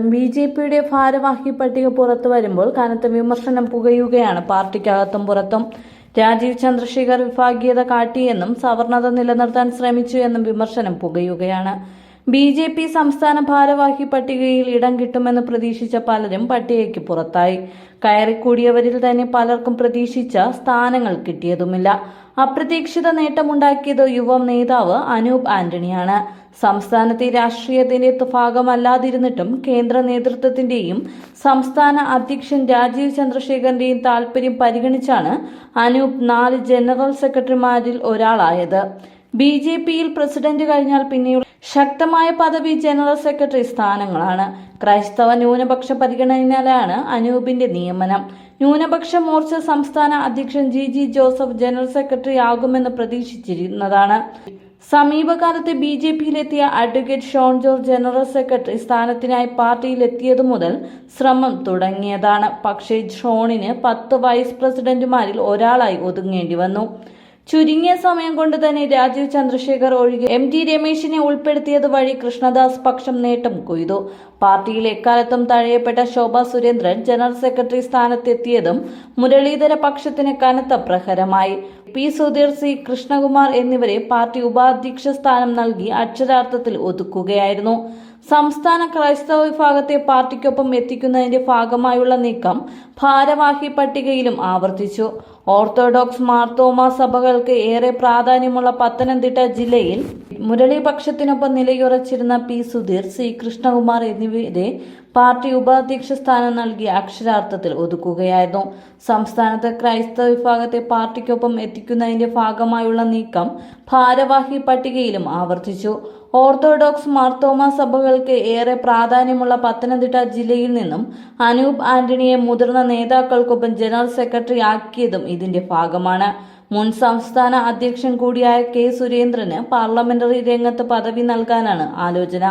B J പിയുടെ ഭാരവാഹി പട്ടിക പുറത്തു വരുമ്പോൾ കനത്ത വിമർശനം പുകയുകയാണ് പാർട്ടിക്കകത്തും പുറത്തും. രാജീവ് ചന്ദ്രശേഖർ വിഭാഗീയത കാട്ടിയെന്നും സവർണത നിലനിർത്താൻ ശ്രമിച്ചു എന്നും വിമർശനം പുകയുകയാണ്. ബി ജെ പി സംസ്ഥാന ഭാരവാഹി പട്ടികയിൽ ഇടം കിട്ടുമെന്ന് പ്രതീക്ഷിച്ച പലരും പട്ടികയ്ക്ക് പുറത്തായി. കയറിക്കൂടിയവരിൽ തന്നെ പലർക്കും പ്രതീക്ഷിച്ച സ്ഥാനങ്ങൾ കിട്ടിയതുമില്ല. അപ്രതീക്ഷിത നേട്ടമുണ്ടാക്കിയത് യുവ നേതാവ് അനൂപ് ആന്റണിയാണ്. സംസ്ഥാനത്തെ രാഷ്ട്രീയത്തിന്റെ ഭാഗമല്ലാതിരുന്നിട്ടും കേന്ദ്ര നേതൃത്വത്തിന്റെയും സംസ്ഥാന അധ്യക്ഷൻ രാജീവ് ചന്ദ്രശേഖറിന്റെയും താൽപര്യം പരിഗണിച്ചാണ് അനൂപ് നാല് ജനറൽ സെക്രട്ടറിമാരിൽ ഒരാളായത്. ബി ജെ പിയിൽ പ്രസിഡന്റ് കഴിഞ്ഞാൽ പിന്നെയുള്ള ശക്തമായ പദവി ജനറൽ സെക്രട്ടറി സ്ഥാനങ്ങളാണ്. ക്രൈസ്തവ ന്യൂനപക്ഷ പരിഗണനയിലാണ് അനൂപിന്റെ നിയമനം. ന്യൂനപക്ഷ മോർച്ച സംസ്ഥാന അധ്യക്ഷൻ G G Joseph general secretary ആകുമെന്ന് പ്രതീക്ഷിച്ചിരുന്നതാണ്. സമീപകാലത്ത് B J പിയിലെത്തിയ advocate Shone George general secretary സ്ഥാനത്തിനായി പാർട്ടിയിലെത്തിയതു മുതൽ ശ്രമം തുടങ്ങിയതാണ്. പക്ഷേ ഷോണിന് പത്ത് വൈസ് പ്രസിഡന്റുമാരിൽ ഒരാളായി ഒതുങ്ങേണ്ടി വന്നു. ചുരുങ്ങിയ സമയം കൊണ്ട് തന്നെ രാജീവ് ചന്ദ്രശേഖർ ഒഴികെ എം ടി രമേശിനെ ഉൾപ്പെടുത്തിയത് വഴി കൃഷ്ണദാസ് പക്ഷം നേട്ടം കൊയ്തു. പാർട്ടിയിൽ എക്കാലത്തും തഴയപ്പെട്ട ശോഭ സുരേന്ദ്രൻ ജനറൽ സെക്രട്ടറി സ്ഥാനത്തെത്തിയതും മുരളീധര പക്ഷത്തിന് കനത്ത പ്രഹരമായി. പി സുധീർ സി കൃഷ്ണകുമാർ എന്നിവരെ പാർട്ടി ഉപാധ്യക്ഷ സ്ഥാനം നൽകി അക്ഷരാർത്ഥത്തിൽ ഒതുക്കുകയായിരുന്നു. സംസ്ഥാന ക്രൈസ്തവ വിഭാഗത്തെ പാർട്ടിക്കൊപ്പം എത്തിക്കുന്നതിന്റെ ഭാഗമായുള്ള നീക്കം ഭാരവാഹി പട്ടികയിലും ആവർത്തിച്ചു. ഓർത്തഡോക്സ് മാർത്തോമ സഭകൾക്ക് ഏറെ പ്രാധാന്യമുള്ള പത്തനംതിട്ട ജില്ലയിൽ മുരളീപക്ഷത്തിനൊപ്പം നിലയുറച്ചിരുന്ന പി സുധീർ സി കൃഷ്ണകുമാർ എന്നിവരെ പാർട്ടി ഉപാധ്യക്ഷ സ്ഥാനം നൽകി അക്ഷരാർത്ഥത്തിൽ ഒതുക്കുകയായിരുന്നു. സംസ്ഥാനത്ത് ക്രൈസ്തവ വിഭാഗത്തെ പാർട്ടിക്കൊപ്പം എത്തിക്കുന്നതിന്റെ ഭാഗമായുള്ള നീക്കം ഭാരവാഹി പട്ടികയിലും ആവർത്തിച്ചു. ഓർത്തഡോക്സ് മാർത്തോമ സഭകൾക്ക് ഏറെ പ്രാധാന്യമുള്ള പത്തനംതിട്ട ജില്ലയിൽ നിന്നും അനൂപ് ആന്റണിയെ മുതിർന്ന നേതാക്കൾക്കൊപ്പം ജനറൽ സെക്രട്ടറി ആക്കിയതും ഇതിന്റെ ഭാഗമാണ്. മുൻ സംസ്ഥാന അധ്യക്ഷൻ കൂടിയായ കെ സുരേന്ദ്രന് പാർലമെന്ററി രംഗത്ത് പദവി നൽകാനാണ് ആലോചന